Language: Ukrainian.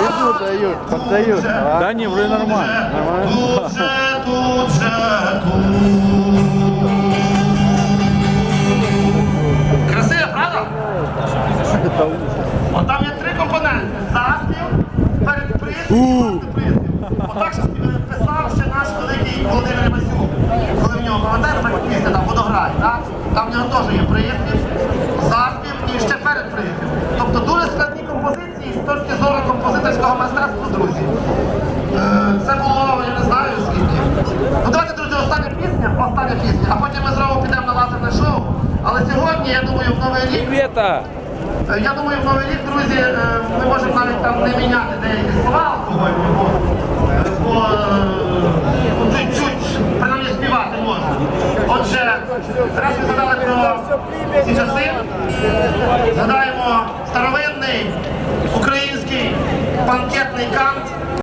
Везут, дают, поддают. а? Да не, вроде нормально. Нормально. Тут же, тут же, тут. Красиво, правда? От там є три компоненти. Заспів, перед приспів. Отак ще писав ще наш великий Володимир Івасюк. Коли в нього пам'ятаєте, так пісня там водограй, так? Там в нього теж є точки зору композиторського мистецтва, друзі. Е, Це було, я не знаю скільки. Ну давайте, друзі, остання пісня, остання пісня, а потім ми знову підемо на лазерне шоу. Але сьогодні, я думаю, в новий рік! Е, Я думаю, в новий рік, друзі, е, ми можемо навіть там не міняти деякі слова алкогольні, бо, бо ну, чуть-чуть, принаймні співати можна. Отже, зараз ми згадали про ці часи. Згадаємо старовинний конкретний кант.